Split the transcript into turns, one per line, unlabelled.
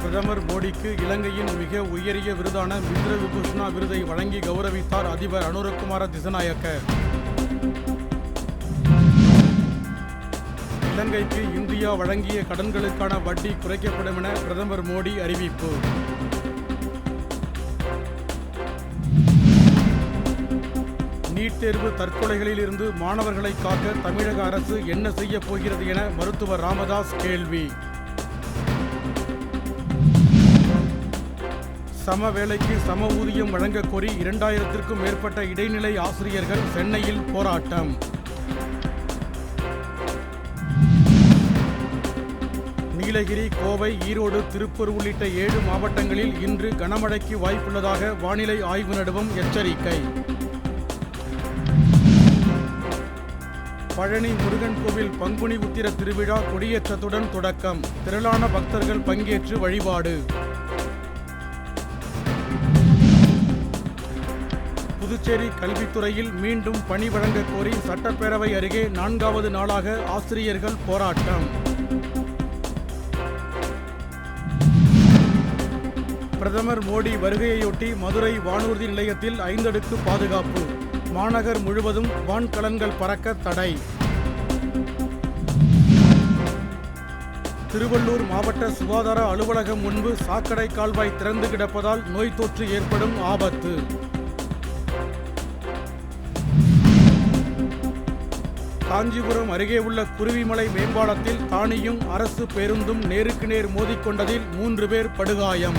பிரதமர் மோடிக்கு இலங்கையின் மிக உயரிய விருதான மித்ர விபூஷணா விருதை வழங்கி கௌரவித்தார் அதிபர் அனுரகுமார திசநாயக்க. இலங்கைக்கு இந்தியா வழங்கிய கடன்களுக்கான வட்டி குறைக்கப்படும் என பிரதமர் மோடி அறிவிப்பு. நீட் தேர்வு தற்கொலைகளில் இருந்து மாணவர்களை காக்க தமிழக அரசு என்ன செய்யப் போகிறது என மருத்துவர் ராமதாஸ் கேள்வி. சம வேலைக்கு சம ஊதியம் வழங்க கோரி இரண்டாயிரத்திற்கும் மேற்பட்ட இடைநிலை ஆசிரியர்கள் சென்னையில் போராட்டம். நீலகிரி கோவை ஈரோடு திருப்பூர் உள்ளிட்ட ஏழு மாவட்டங்களில் இன்று கனமழைக்கு வாய்ப்புள்ளதாக வானிலை ஆய்வு நடுவம் எச்சரிக்கை. பழனி முருகன் கோவில் பங்குனி உத்திர திருவிழா கொடியேற்றத்துடன் தொடக்கம். திரளான பக்தர்கள் பங்கேற்று வழிபாடு. புதுச்சேரி கல்வித்துறையில் மீண்டும் பணி வழங்க கோரி சட்டப்பேரவை அருகே நான்காவது நாளாக ஆசிரியர்கள் போராட்டம். பிரதமர் மோடி வருகையையொட்டி மதுரை வானூர்தி நிலையத்தில் ஐந்தடுக்கு பாதுகாப்பு. மாநகர் முழுவதும் வான்கலன்கள் பறக்க தடை. திருவள்ளூர் மாவட்ட சுகாதார அலுவலகம் முன்பு சாக்கடை கால்வாய் திறந்து கிடப்பதால் நோய் தொற்று ஏற்படும் ஆபத்து. காஞ்சிபுரம் அருகே உள்ள குருவிமலை மேம்பாலத்தில் தானியும் அரசு பேருந்தும் நேருக்கு நேர் மோதிக்கொண்டதில் மூன்று பேர் படுகாயம்.